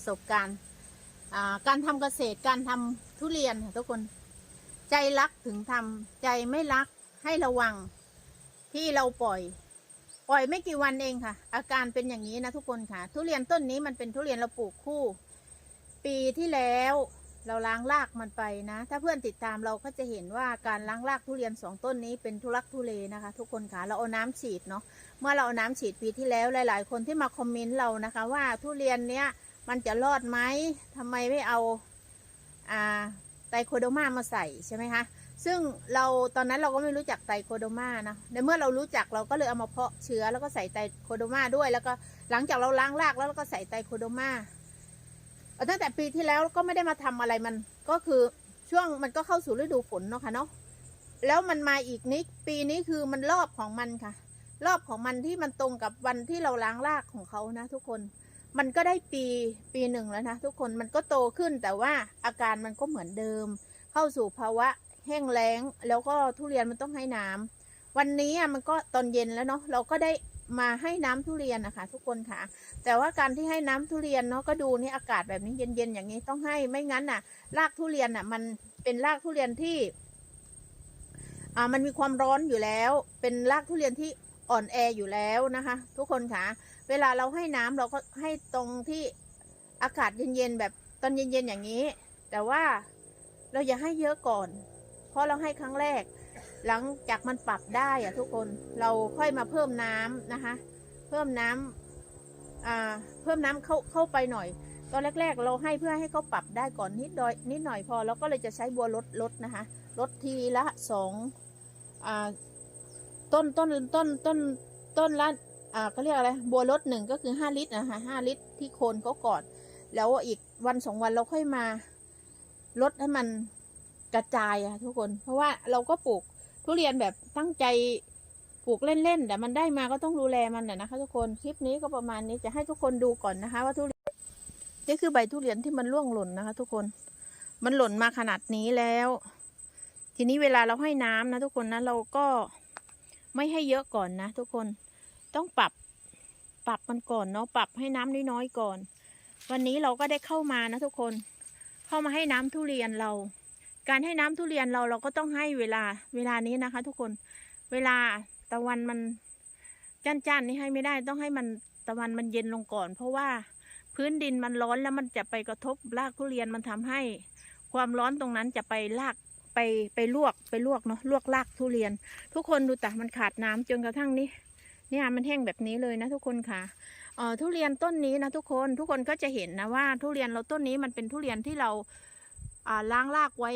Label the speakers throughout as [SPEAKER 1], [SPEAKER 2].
[SPEAKER 1] ประสบการณ์การทำเกษตรการทำทุเรียนค่ะทุกคน ใจรักถึงทำใจไม่รักให้ระวังที่เราปล่อย ปล่อยไม่กี่วันเองค่ะ อาการเป็นอย่างนี้นะทุกคนค่ะ ทุเรียนต้นนี้มันเป็นทุเรียนเราปลูกคู่ ปีที่แล้วเราล้างรากมันไปนะ ถ้าเพื่อนติดตามเราก็จะเห็นว่าการล้างรากทุเรียนสองต้นนี้เป็นทุลักทุเลนะคะ ทุกคนค่ะเราเอาน้ำฉีดเนาะเมื่อเราเอาน้ำฉีดปีที่แล้วหลาย ๆ คนที่มาคอมเมนต์เรานะคะ ว่าทุเรียนเนี้ย มันจะรอดไหมทำไมไม่เอาอ่าไตรโคโดมามาใส่ใช่ไหมคะ ซึ่งเราตอนนั้นเราก็ไม่รู้จักไตรโคโดมานะในเมื่อเรารู้จักเราก็เลยเอามาเพาะเชื้อแล้วก็ใส่ไตรโคโดมาด้วย แล้วก็หลังจากเราล้างรากแล้วเราก็ใส่ไตรโคโดมาเอาตั้งแต่ปีที่แล้วก็ไม่ได้มาทำอะไรมันก็คือช่วงมันก็เข้าสู่ฤดูฝนเนาะค่ะเนาะแล้วมันมาอีกนิดปีนี้คือมันรอบของมันค่ะ รอบของมันที่มันตรงกับวันที่เราล้างรากของเขานะทุกคน มันก็ได้ปีปีหนึ่งแล้วนะทุกคนมันก็โตขึ้นแต่ว่าอาการมันก็เหมือนเดิม เข้าสู่ภาวะแห้งแล้ง แล้วก็ทุเรียนมันต้องให้น้ำวันนี้มันก็ตอนเย็นแล้วเนาะเราก็ได้มาให้น้ำทุเรียนนะคะทุกคนค่ะ แต่ว่าการที่ให้น้ำทุเรียนเนาะก็ดูนี่อากาศแบบนี้เย็นๆอย่างนี้ต้องให้ไม่งั้นน่ะ รากทุเรียนน่ะ มันเป็นรากทุเรียนที่อ่ามันมีความร้อนอยู่แล้ว เป็นรากทุเรียนที่อ่อนแออยู่แล้วนะคะ ทุกคนค่ะ เวลาเราให้น้ำเราก็ให้ตรงที่อากาศเย็นๆแบบตอนเย็นๆอย่างนี้ แต่ว่าเราอย่าให้เยอะก่อน เพราะเราให้ครั้งแรก หลังจากมันปรับได้อะทุกคนเราค่อยมาเพิ่มน้ำนะคะ เพิ่มน้ำอ่าเพิ่มน้ำเข้าเข้าไปหน่อย ตอนแรก ๆ เราให้เพื่อให้เขาปรับได้ก่อนนิดหน่อยนิดหน่อยพอแล้วก็เลยจะใช้บัวลดลดนะคะลดทีละสองอต้นต้นต้นต้นต้นละ อ่าเขาเรียกอะไรบัวลดหนึ่งก็คือห้าลิตรนะคะห้าลิตรที่โคนเขาก่อน แล้วอีกวันสองวันเราค่อยมาลดให้มันกระจายอะทุกคน เพราะว่าเราก็ปลูกทุเรียนแบบตั้งใจปลูกเล่นๆแต่มันได้มาก็ต้องดูแลมันนะนะคะ ทุกคนคลิปนี้ก็ประมาณนี้จะให้ทุกคนดูก่อนนะคะ ว่าทุเรียนนี่คือใบทุเรียนที่มันร่วงหล่นนะคะ ทุกคน มันหล่นมาขนาดนี้แล้ว ทีนี้เวลาเราให้น้ำนะ ทุกคนนะเราก็ไม่ให้เยอะก่อนนะ ทุกคน ต้องปรับปรับมันก่อนเนาะปรับให้น้ำน้อยๆก่อน วันนี้เราก็ได้เข้ามานะทุกคน เข้ามาให้น้ำทุเรียนเรา การให้น้ำทุเรียนเราเราก็ต้องให้เวลาเวลานี้นะคะ ทุกคนเวลาตะวันมันจ้านๆนี่ให้ไม่ได้ต้องให้มันตะวันมันเย็นลงก่อน เพราะว่าพื้นดินมันร้อนแล้วมันจะไปกระทบรากทุเรียนมันทำให้ ความร้อนตรงนั้นจะไปลากไปไปลวกไปลวกเนาะลวกรากทุเรียน ทุกคนดูแต่มันขาดน้ำจนกระทั่งนี้ เนี่ยมันแห้งแบบนี้เลยนะทุกคนค่ะเอ่อทุเรียนต้นนี้นะทุกคนทุกคนก็จะเห็นนะว่า ทุเรียนเราต้นนี้มันเป็นทุเรียนที่เราอ่าล้างรากไว้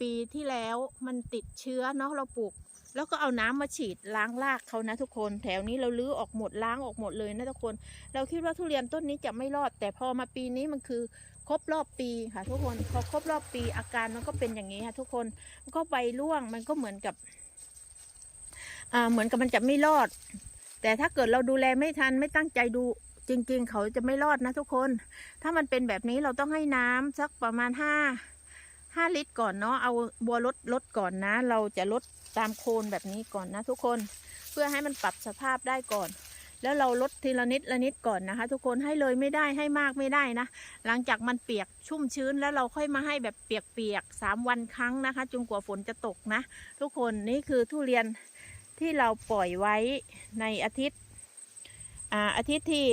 [SPEAKER 1] ปีที่แล้วมันติดเชื้อเนาะเราปลูก แล้วก็เอาน้ำมาฉีดล้างรากเขานะทุกคน แถวนี้เราลื้อออกหมดล้างออกหมดเลยนะทุกคน เราคิดว่าทุเรียนต้นนี้จะไม่รอด แต่พอมาปีนี้มันคือครบรอบปีค่ะ ทุกคนพอครบรอบปีอาการมันก็เป็นอย่างนี้ค่ะทุกคนมันก็ใบร่วงมันก็เหมือนกับอ่าเหมือนกับมันจะไม่รอด แต่ถ้าเกิดเราดูแลไม่ทันไม่ตั้งใจดูจริง ๆ เขาจะไม่รอดนะทุกคน ถ้ามันเป็นแบบนี้เราต้องให้น้ำสักประมาณห้าห้าลิตรก่อนเนาะเอาบัวลดลดก่อนนะ เราจะลดตามโคนแบบนี้ก่อนนะทุกคน เพื่อให้มันปรับสภาพได้ก่อน แล้วเราลดทีละนิดละนิดก่อนนะคะ ทุกคนให้เลยไม่ได้ให้มากไม่ได้นะ หลังจากมันเปียกชุ่มชื้นแล้วเราค่อยมาให้แบบเปียกๆสามวันครั้งนะคะจนกว่าฝนจะตกนะ ทุกคนนี่คือทุเรียน ที่เราปล่อยไว้ในอาทิตย์อาอาทิตย์ที่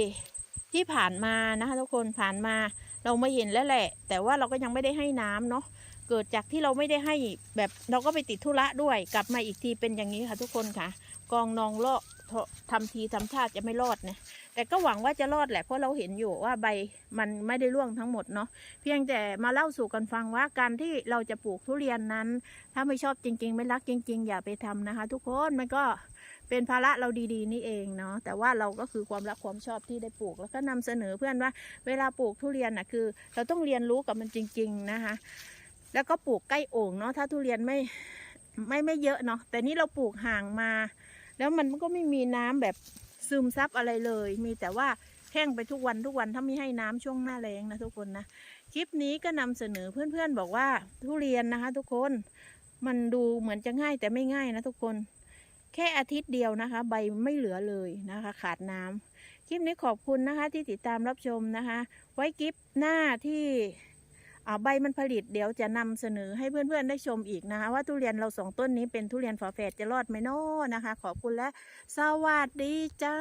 [SPEAKER 1] ที่ผ่านมานะคะทุกคนผ่านมาเราไม่เห็นแล้วแหละ แต่ว่าเราก็ยังไม่ได้ให้น้ำเนาะ เกิดจากที่เราไม่ได้ให้แบบเราก็ไปติดธุระด้วย กลับมาอีกทีเป็นอย่างนี้ค่ะทุกคนค่ะ กองนองเลาะทำทีทำท่าจะไม่รอดนะแต่ก็หวังว่าจะรอดแหละเพราะเราเห็นอยู่ว่าใบมันไม่ได้ร่วงทั้งหมดเนาะเพียงแต่มาเล่าสู่กันฟังว่าการที่เราจะปลูกทุเรียนนั้น ถ้าไม่ชอบจริง ๆ ไม่รักจริง ๆ อย่าไปทำนะคะ ทุกคนมันก็เป็นภาระเราดีๆ นี่เองเนาะแต่ว่าเราก็คือความรักความชอบที่ได้ปลูก แล้วก็นำเสนอเพื่อนว่า เวลาปลูกทุเรียนน่ะคือ เราต้องเรียนรู้กับมันจริง ๆ นะคะ แล้วก็ปลูกใกล้โอ่งเนาะถ้าทุเรียนไม่ไม่ไม่เยอะเนาะแต่นี่เราปลูกห่างมา แล้วมันก็ไม่มีน้ำแบบซึมซับอะไรเลย มีแต่ว่าแห้งไปทุกวันทุกวันถ้าไม่ให้น้ำช่วงหน้าแรงนะทุกคนนะคลิปนี้ก็นำเสนอเพื่อนๆบอกว่าทุเรียนนะคะ ทุกคนมันดูเหมือนจะง่ายแต่ไม่ง่ายนะทุกคน แค่อาทิตย์เดียวนะคะ ใบไม่เหลือเลยนะคะ ขาดน้ำคลิปนี้ขอบคุณนะคะที่ติดตามรับชมนะคะ ไว้กิฟหน้าที่ ใบมันผลิตเดี๋ยวจะนำเสนอให้เพื่อนๆได้ชมอีกนะคะ ว่าทุเรียนเราสองต้นนี้เป็นทุเรียนฝาแฝดจะรอดไหมน้อนะคะ ขอบคุณและสวัสดีจ้า